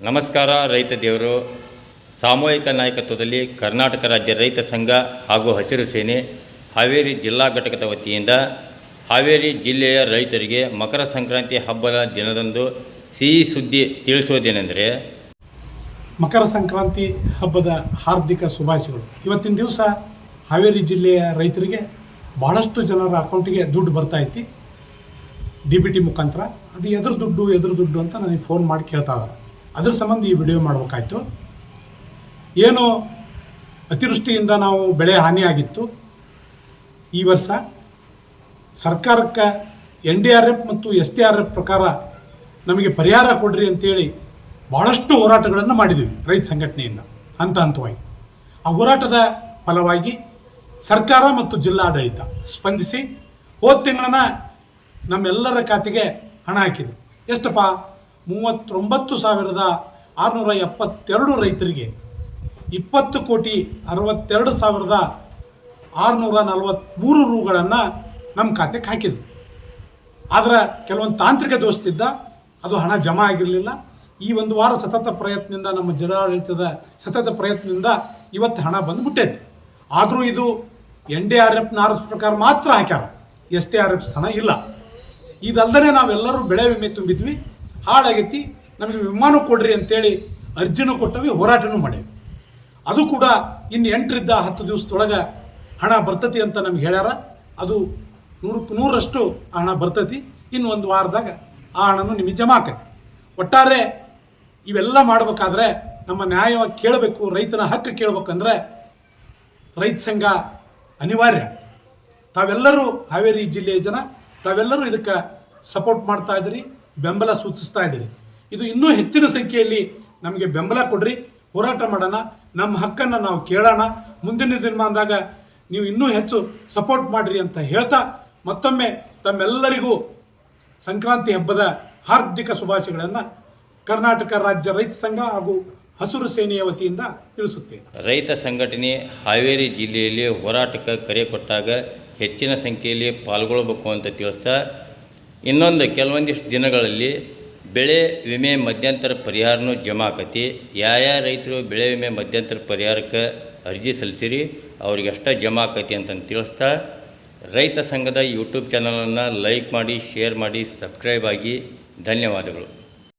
ನಮಸ್ಕಾರ, ರೈತ ದೇವರು. ಸಾಮೂಹಿಕ ನಾಯಕತ್ವದಲ್ಲಿ ಕರ್ನಾಟಕ ರಾಜ್ಯ ರೈತ ಸಂಘ ಹಾಗೂ ಹಸಿರು ಸೇನೆ ಹಾವೇರಿ ಜಿಲ್ಲಾ ಘಟಕದ ವತಿಯಿಂದ ಹಾವೇರಿ ಜಿಲ್ಲೆಯ ರೈತರಿಗೆ ಮಕರ ಸಂಕ್ರಾಂತಿ ಹಬ್ಬದ ದಿನದಂದು ಸಿಹಿ ಸುದ್ದಿ ತಿಳಿಸೋದೇನೆಂದರೆ, ಮಕರ ಸಂಕ್ರಾಂತಿ ಹಬ್ಬದ ಹಾರ್ದಿಕ ಶುಭಾಶಯಗಳು. ಇವತ್ತಿನ ದಿವಸ ಹಾವೇರಿ ಜಿಲ್ಲೆಯ ರೈತರಿಗೆ ಬಹಳಷ್ಟು ಜನರ ಅಕೌಂಟಿಗೆ ದುಡ್ಡು ಬರ್ತಾ ಐತಿ. ಡಿ ಬಿ ಟಿ ಮುಖಾಂತರ. ಅದು ಎದುರು ದುಡ್ಡು ಎದುರು ದುಡ್ಡು ಅಂತ ನನಗೆ ಫೋನ್ ಮಾಡಿ ಕೇಳ್ತಾ ಇದ್ದಾರೆ. ಅದ್ರ ಸಂಬಂಧ ಈ ವಿಡಿಯೋ ಮಾಡಬೇಕಾಯ್ತು. ಏನು ಅತಿವೃಷ್ಟಿಯಿಂದ ನಾವು ಬೆಳೆ ಹಾನಿಯಾಗಿತ್ತು. ಈ ವರ್ಷ ಸರ್ಕಾರಕ್ಕೆ ಎನ್ ಡಿ ಆರ್ ಎಫ್ ಮತ್ತು ಎಸ್ ಡಿ ಆರ್ ಎಫ್ ಪ್ರಕಾರ ನಮಗೆ ಪರಿಹಾರ ಕೊಡ್ರಿ ಅಂತೇಳಿ ಭಾಳಷ್ಟು ಹೋರಾಟಗಳನ್ನು ಮಾಡಿದ್ವಿ ರೈತ ಸಂಘಟನೆಯಿಂದ. ಹಂತ ಹಂತವಾಗಿ. ಆ ಹೋರಾಟದ ಫಲವಾಗಿ ಸರ್ಕಾರ ಮತ್ತು ಜಿಲ್ಲಾಡಳಿತ ಸ್ಪಂದಿಸಿ ಹೋದ ತಿಂಗಳನ್ನ ನಮ್ಮೆಲ್ಲರ ಖಾತೆಗೆ ಹಣ ಹಾಕಿದೆ ಎಷ್ಟಪ್ಪ? ಮೂವತ್ತೊಂಬತ್ತು ಸಾವಿರದ ಆರುನೂರ ಎಪ್ಪತ್ತೆರಡು ರೈತರಿಗೆ ಇಪ್ಪತ್ತು ಕೋಟಿ ಅರವತ್ತೆರಡು ಸಾವಿರದ ಆರುನೂರ ನಲವತ್ತ್ಮೂರು ರೂಗಳನ್ನು ನಮ್ಮ ಖಾತೆಗೆ ಹಾಕಿದ್ರು. ಆದರೆ ಕೆಲವೊಂದು ತಾಂತ್ರಿಕ ದೋಷದಿಂದ ಅದು ಹಣ ಜಮಾ ಆಗಿರಲಿಲ್ಲ. ಈ ಒಂದು ವಾರ ಸತತ ಪ್ರಯತ್ನದಿಂದ, ನಮ್ಮ ಜಿಲ್ಲಾಡಳಿತದ ಸತತ ಪ್ರಯತ್ನದಿಂದ ಇವತ್ತು ಹಣ ಬಂದು ಮುಟ್ಟೈತೆ. ಆದರೂ ಇದು ಎನ್ ಡಿ ಆರ್ ಎಫ್ನ ಆರ್ಸ್ ಪ್ರಕಾರ ಮಾತ್ರ ಹಾಕ್ಯಾರ. ಎಸ್ ಟಿ ಆರ್ ಎಫ್ ಹಣ ಇಲ್ಲ. ಇದಲ್ದೇ ನಾವೆಲ್ಲರೂ ಬೆಳೆ ವಿಮೆ ತುಂಬಿದ್ವಿ. ಹಾಳಾಗೈತಿ, ನಮಗೆ ವಿಮಾನ ಕೊಡ್ರಿ ಅಂತೇಳಿ ಅರ್ಜಿನೂ ಕೊಟ್ಟವಿ, ಹೋರಾಟನೂ ಮಾಡೇವಿ ಅದು ಕೂಡ ಇನ್ನು ಎಂಟರಿಂದ ಹತ್ತು ದಿವಸದೊಳಗೆ ಹಣ ಬರ್ತತಿ ಅಂತ ನಮ್ಗೆ ಹೇಳ್ಯಾರ. ಅದು ನೂರಕ್ಕೆ ನೂರರಷ್ಟು ಆ ಹಣ ಬರ್ತತಿ. ಇನ್ನು ಒಂದು ವಾರದಾಗ ಆ ಹಣನೂ ನಿಮಗೆ ಜಮಾ ಆಕತಿ. ಒಟ್ಟಾರೆ ಇವೆಲ್ಲ ಮಾಡಬೇಕಾದ್ರೆ ನಮ್ಮ ನ್ಯಾಯವಾಗಿ ಕೇಳಬೇಕು, ರೈತನ ಹಕ್ಕು ಕೇಳಬೇಕಂದ್ರೆ ರೈತ ಸಂಘ ಅನಿವಾರ್ಯ. ತಾವೆಲ್ಲರೂ ಹಾವೇರಿ ಜಿಲ್ಲೆಯ ಜನ, ತಾವೆಲ್ಲರೂ ಇದಕ್ಕೆ ಸಪೋರ್ಟ್ ಮಾಡ್ತಾ ಇದ್ದೀರಿ. ಬೆಂಬಲ ಸೂಚಿಸ್ತಾ ಇದ್ದೀರಿ ಇದು ಇನ್ನೂ ಹೆಚ್ಚಿನ ಸಂಖ್ಯೆಯಲ್ಲಿ ನಮಗೆ ಬೆಂಬಲ ಕೊಡ್ರಿ. ಹೋರಾಟ ಮಾಡೋಣ. ನಮ್ಮ ಹಕ್ಕನ್ನು ನಾವು ಕೇಳೋಣ. ಮುಂದಿನ ದಿನಮಾನದಾಗ ನೀವು ಇನ್ನೂ ಹೆಚ್ಚು ಸಪೋರ್ಟ್ ಮಾಡಿರಿ ಅಂತ ಹೇಳ್ತಾ ಮತ್ತೊಮ್ಮೆ ತಮ್ಮೆಲ್ಲರಿಗೂ ಸಂಕ್ರಾಂತಿ ಹಬ್ಬದ ಹಾರ್ದಿಕ ಶುಭಾಶಯಗಳನ್ನು ಕರ್ನಾಟಕ ರಾಜ್ಯ ರೈತ ಸಂಘ ಹಾಗೂ ಹಸಿರು ಸೇನೆಯ ವತಿಯಿಂದ ತಿಳಿಸುತ್ತೇನೆ. ರೈತ ಸಂಘಟನೆ ಹಾವೇರಿ ಜಿಲ್ಲೆಯಲ್ಲಿ ಹೋರಾಟಕ್ಕೆ ಕರೆ ಕೊಟ್ಟಾಗ ಹೆಚ್ಚಿನ ಸಂಖ್ಯೆಯಲ್ಲಿ ಪಾಲ್ಗೊಳ್ಳಬೇಕು ಅಂತ ತಿಳಿಸ್ತಾ ಇನ್ನೊಂದು ಕೆಲವೊಂದಿಷ್ಟು ದಿನಗಳಲ್ಲಿ ಬೆಳೆ ವಿಮೆ ಮಧ್ಯಂತರ ಪರಿಹಾರನೂ ಜಮಾ ಆಕತಿ. ಯಾವ ರೈತರು ಬೆಳೆ ವಿಮೆ ಮಧ್ಯಂತರ ಪರಿಹಾರಕ್ಕೆ ಅರ್ಜಿ ಸಲ್ಲಿಸಿರಿ, ಅವ್ರಿಗೆ ಎಷ್ಟು ಜಮಾ ಆಕತಿ ಅಂತಂದು ತಿಳಿಸ್ತಾ, ರೈತ ಸಂಘದ ಯೂಟ್ಯೂಬ್ ಚಾನಲನ್ನು ಲೈಕ್ ಮಾಡಿ ಶೇರ್ ಮಾಡಿ ಸಬ್ಸ್ಕ್ರೈಬ್ ಆಗಿ ಧನ್ಯವಾದಗಳು.